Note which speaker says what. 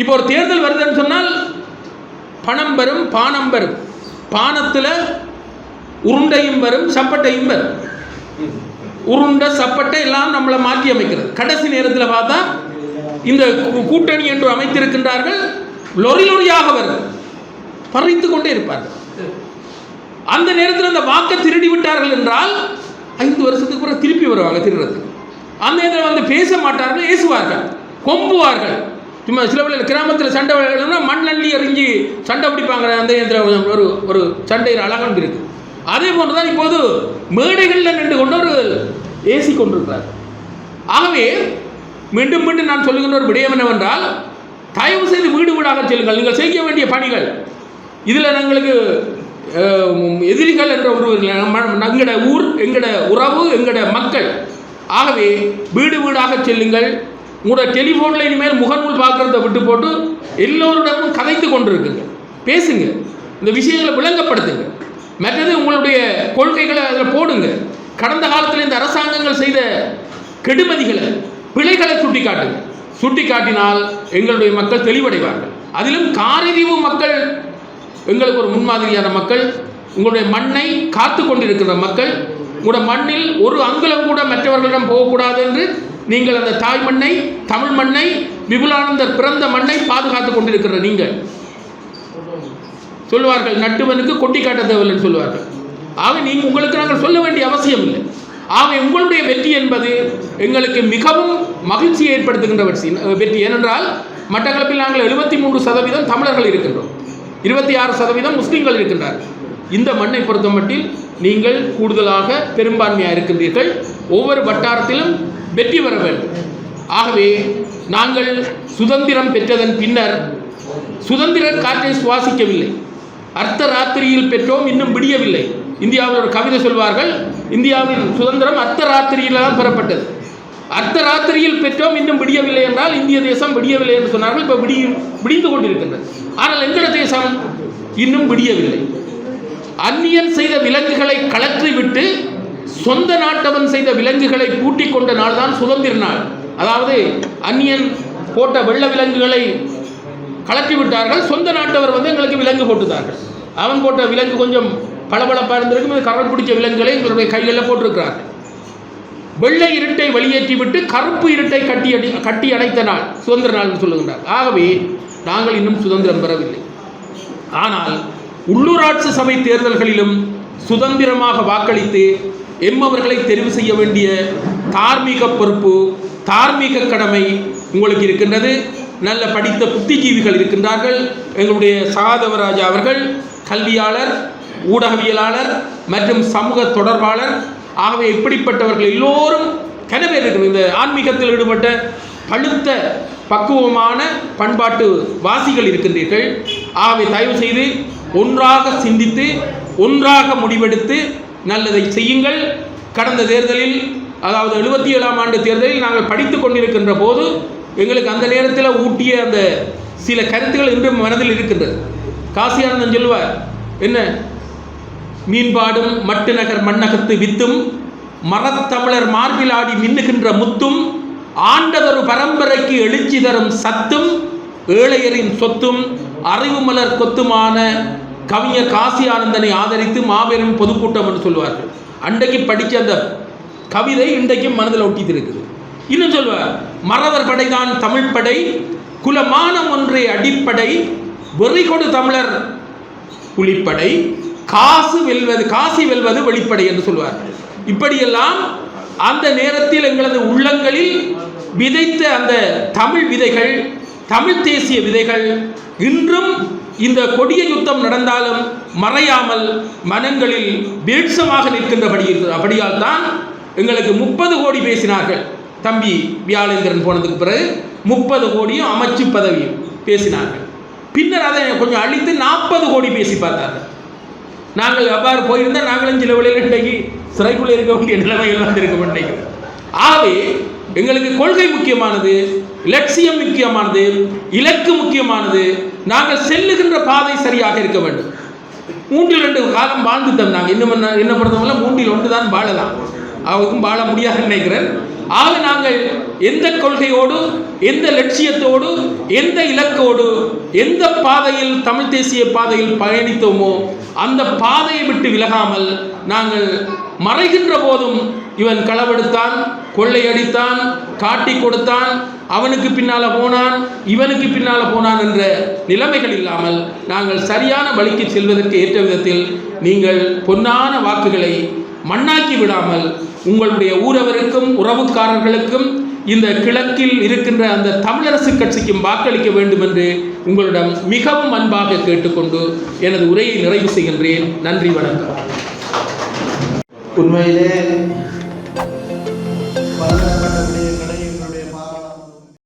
Speaker 1: இப்போ ஒரு தேர்தல் வருதுன்னு சொன்னால் பணம் வரும் பானம் வரும். பானத்தில் உருண்டையும் வரும் சப்பட்டையும் வரும். உருண்டை சப்பட்டை எல்லாம் நம்மளை மாற்றி அமைக்கிறது. கடைசி நேரத்தில் பார்த்தா இந்த கூட்டணி என்று அமைத்திருக்கின்றார்கள் லொறி லொரியாக வருது. பறித்து கொண்டே இருப்பார்கள். அந்த நேரத்தில் அந்த வாக்கை திருடி விட்டார்கள் என்றால் ஐந்து வருஷத்துக்கு பிறகு திருப்பி வருவாங்க திருடுறதுக்கு அந்த நேரத்தில் வந்து பேச மாட்டார்கள் ஏசுவார்கள் கொம்புவார்கள். சும்மா சில பேர் கிராமத்தில் சண்டை விளையாடுனா மண் அள்ளி எறிஞ்சு சண்டை பிடிப்பாங்க அந்த இயந்திரம் ஒரு ஒரு சண்டையில் அழகாண்டு இருக்கு. அதே போன்று தான் இப்போது மேடைகளில் நின்று கொண்டு ஒரு ஏசி கொண்டிருக்கிறார் ஆகவே மீண்டும் மீண்டும் நான் சொல்லுகின்ற ஒரு விடயம் என்னவென்றால் தயவு செய்து வீடு வீடாக செல்லுங்கள். நீங்கள் செய்ய வேண்டிய பணிகள். இதில் எங்களுக்கு எதிரிகள் என்ற ஒரு எங்களோட ஊர் எங்களோட உறவு எங்களோட மக்கள். ஆகவே வீடு வீடாக செல்லுங்கள். உங்களோட டெலிஃபோனில் இனிமேல் முகநூல் பார்க்குறத விட்டு போட்டு எல்லோரிடமும் கதைத்து கொண்டிருக்குங்க. பேசுங்க. இந்த விஷயங்களை விளங்கப்படுத்துங்க. மற்றது உங்களுடைய கொள்கைகளை அதில் போடுங்க. கடந்த காலத்தில் இந்த அரசாங்கங்கள் செய்த கெடுமதிகளை பிழைகளை சுட்டி காட்டுங்க சுட்டி காட்டினால் எங்களுடைய மக்கள் தெளிவடைவார்கள். அதிலும் காரிதீவு மக்கள் எங்களுக்கு ஒரு முன்மாதிரியான மக்கள் உங்களுடைய மண்ணை காத்து கொண்டிருக்கிற மக்கள் உங்களுடைய மண்ணில் ஒரு அங்குலம் கூட மற்றவர்களிடம் போகக்கூடாது என்று நீங்கள் அந்த தாய் மண்ணை தமிழ் மண்ணை விபுலானந்தர் பிறந்த மண்ணை பாதுகாத்து கொண்டிருக்கிற நீங்கள். சொல்லுவார்கள் நட்டுவனுக்கு கொட்டி காட்ட தேவையில்லைன்னு சொல்லுவார்கள். ஆக நீங்கள் உங்களுக்கு நாங்கள் சொல்ல வேண்டிய அவசியம் இல்லை. ஆக உங்களுடைய வெற்றி என்பது எங்களுக்கு மிகவும் மகிழ்ச்சியை ஏற்படுத்துகின்ற வெற்றி வெற்றி. ஏனென்றால் மட்டக்களப்பில் நாங்கள் எழுபத்தி மூன்று சதவீதம் தமிழர்கள் இருக்கின்றோம். இருபத்தி ஆறு சதவீதம் முஸ்லீம்கள் இருக்கின்றார்கள். இந்த மண்ணை பொறுத்தமட்டில் நீங்கள் கூடுதலாக பெரும்பான்மையாக இருக்கின்றீர்கள். ஒவ்வொரு வட்டாரத்திலும் வெற்றி பெற வேண்டும். ஆகவே நாங்கள் சுதந்திரம் பெற்றதன் பின்னர் சுதந்திர காற்றை சுவாசிக்கவில்லை. அர்த்த ராத்திரியில் பெற்றோம் இன்னும் விடியவில்லை. இந்தியாவில் ஒரு கவிதை சொல்வார்கள் இந்தியாவின் சுதந்திரம் அர்த்த ராத்திரியில் தான் பெறப்பட்டது. அர்த்த ராத்திரியில் பெற்றோம் இன்னும் விடியவில்லை என்றால் இந்திய தேசம் விடியவில்லை என்று சொன்னார்கள். இப்போ விடியும் விடிந்து கொண்டிருக்கின்றது. ஆனால் எந்த தேசம் இன்னும் விடியவில்லை. அந்நியன் செய்த விலங்குகளை கலற்றிவிட்டு சொந்த நாட்டவன் செய்த விலங்குகளை பூட்டிக் கொண்ட நாள் தான் சுதந்திர நாள். அதாவது அந்நியன் போட்ட வெள்ள விலங்குகளை கலட்டி விட்டார்கள் சொந்த நாட்டவர் வந்து எங்களுக்கு விலங்கு போட்டுதார்கள். அவன் போட்ட விலங்கு கொஞ்சம் பளபளப்பாக இருந்திருக்கும் இது கரல் பிடிச்ச விலங்குகளை எங்களுடைய கைகளில் போட்டிருக்கிறார்கள். வெள்ளை இருட்டை வெளியேற்றி விட்டு கருப்பு இருட்டை கட்டி அடி கட்டி அடைத்த நாள் சுதந்திர நாள் என்று சொல்லுகின்றார். ஆகவே நாங்கள் இன்னும் சுதந்திரம் பெறவில்லை. ஆனால் உள்ளூராட்சி சபை தேர்தல்களிலும் சுதந்திரமாக வாக்களித்து எம்மவர்களை தெரிவு செய்ய வேண்டிய தார்மீக பொறுப்பு தார்மீக கடமை உங்களுக்கு இருக்கின்றது. நல்ல படித்த புத்திஜீவிகள் இருக்கின்றார்கள். எங்களுடைய சகாதவராஜா அவர்கள் கல்வியாளர் ஊடகவியலாளர் மற்றும் சமூக தொடர்பாளர். ஆகவே இப்படிப்பட்டவர்கள் எல்லோரும் கனவே இந்த ஆன்மீகத்தில் ஈடுபட்ட பழுத்த பக்குவமான பண்பாட்டு வாசிகள் இருக்கின்றீர்கள். ஆகவே தயவு செய்து ஒன்றாக சிந்தித்து ஒன்றாக முடிவெடுத்து நல்லதை செய்யுங்கள். கடந்த தேர்தலில் அதாவது எழுபத்தி ஏழாம் ஆண்டு தேர்தலில் நாங்கள் படித்து கொண்டிருக்கின்ற போது எங்களுக்கு அந்த நேரத்தில் ஊட்டிய அந்த சில கருத்துக்கள் இன்றும் மனதில் இருக்கின்றது. காசியானந்தன் சொல்வார் என்ன? மீன்பாடும் மட்டு நகர் மண்ணகத்து வித்தும் மரத்தமிழர் மார்பில் ஆடி மின்னுகின்ற முத்தும் ஆண்டதொரு பரம்பரைக்கு எழுச்சி தரும் சத்தும் ஏழையரின் சொத்தும் அறிவுமலர் கொத்துமான கவிஞர் காசி ஆனந்தனை ஆதரித்து மாபெரும் பொதுக்கூட்டம் என்று சொல்வார்கள். அன்றைக்கு படித்த அந்த கவிதை இன்றைக்கும் மனதில் ஒட்டித்து இருக்குது இன்னும் சொல்வார் மறவர் படைதான் தமிழ் படை குலமானம் ஒன்றே அடிப்படை வெறிகொடு தமிழர் புலிப்படை காசு வெல்வது காசி வெல்வது வெளிப்படை என்று சொல்வார். இப்படியெல்லாம் அந்த நேரத்தில் எங்களது உள்ளங்களில் விதைத்த அந்த தமிழ் விதைகள் தமிழ் தேசிய விதைகள் இன்றும் இந்த கொடிய யுத்தம் நடந்தாலும் மறையாமல் மனங்களில் வீழ்ச்சமாக நிற்கின்றபடி அப்படியால் தான் எங்களுக்கு முப்பது கோடி பேசினார்கள். தம்பி வியாழேந்திரன் போனதுக்கு பிறகு முப்பது கோடியும் அமைச்சு பதவியும் பேசினார்கள். பின்னர் அதை கொஞ்சம் அழித்து நாற்பது கோடி பேசி பார்த்தார்கள். நாங்கள் அவ்வாறு போயிருந்தால் நாங்களும் சில வழியில் இன்றைக்கு சிறைக்குள்ளே இருக்க வேண்டிய நிலைமைகள் வந்திருக்க மாட்டேங்க ஆகவே எங்களுக்கு கொள்கை முக்கியமானது லட்சியம் முக்கியமானது இலக்கு முக்கியமானது நாங்கள் செல்லுகின்ற பாதை சரியாக இருக்க வேண்டும். மூன்றில் ரெண்டு காலம் வாழ்ந்துட்டோம் நாங்கள். இன்னும் என்ன என்ன பொறுத்தவரை மூன்றில் ஒன்று தான் வாழலாம். அவருக்கும் வாழ முடியாது நினைக்கிறேன். ஆக நாங்கள் எந்த கொள்கையோடு எந்த லட்சியத்தோடு எந்த இலக்கோடு எந்த பாதையில் தமிழ் தேசிய பாதையில் பயணித்தோமோ அந்த பாதையை விட்டு விலகாமல் நாங்கள் மறைகின்ற போதும் இவன் களவெடுத்தான் கொள்ளையடித்தான் காட்டி கொடுத்தான் அவனுக்கு பின்னால் போனான் இவனுக்கு பின்னால் போனான் என்ற நிலைமைகள் இல்லாமல் நாங்கள் சரியான வழிக்கு செல்வதற்கு ஏற்ற விதத்தில் நீங்கள் பொன்னான வாக்குகளை மண்ணாக்கி விடாமல் உங்களுடைய ஊரவருக்கும் உறவுக்காரர்களுக்கும் இந்த கிழக்கில் இருக்கின்ற அந்த தமிழரசு கட்சிக்கும் வாக்களிக்க வேண்டும் என்று உங்களிடம் மிகவும் அன்பாக கேட்டுக்கொண்டு எனது உரையை நிறைவு செய்கின்றேன். நன்றி வணக்கம்.
Speaker 2: உண்மையிலே பலதரப்பட்ட விடயங்களை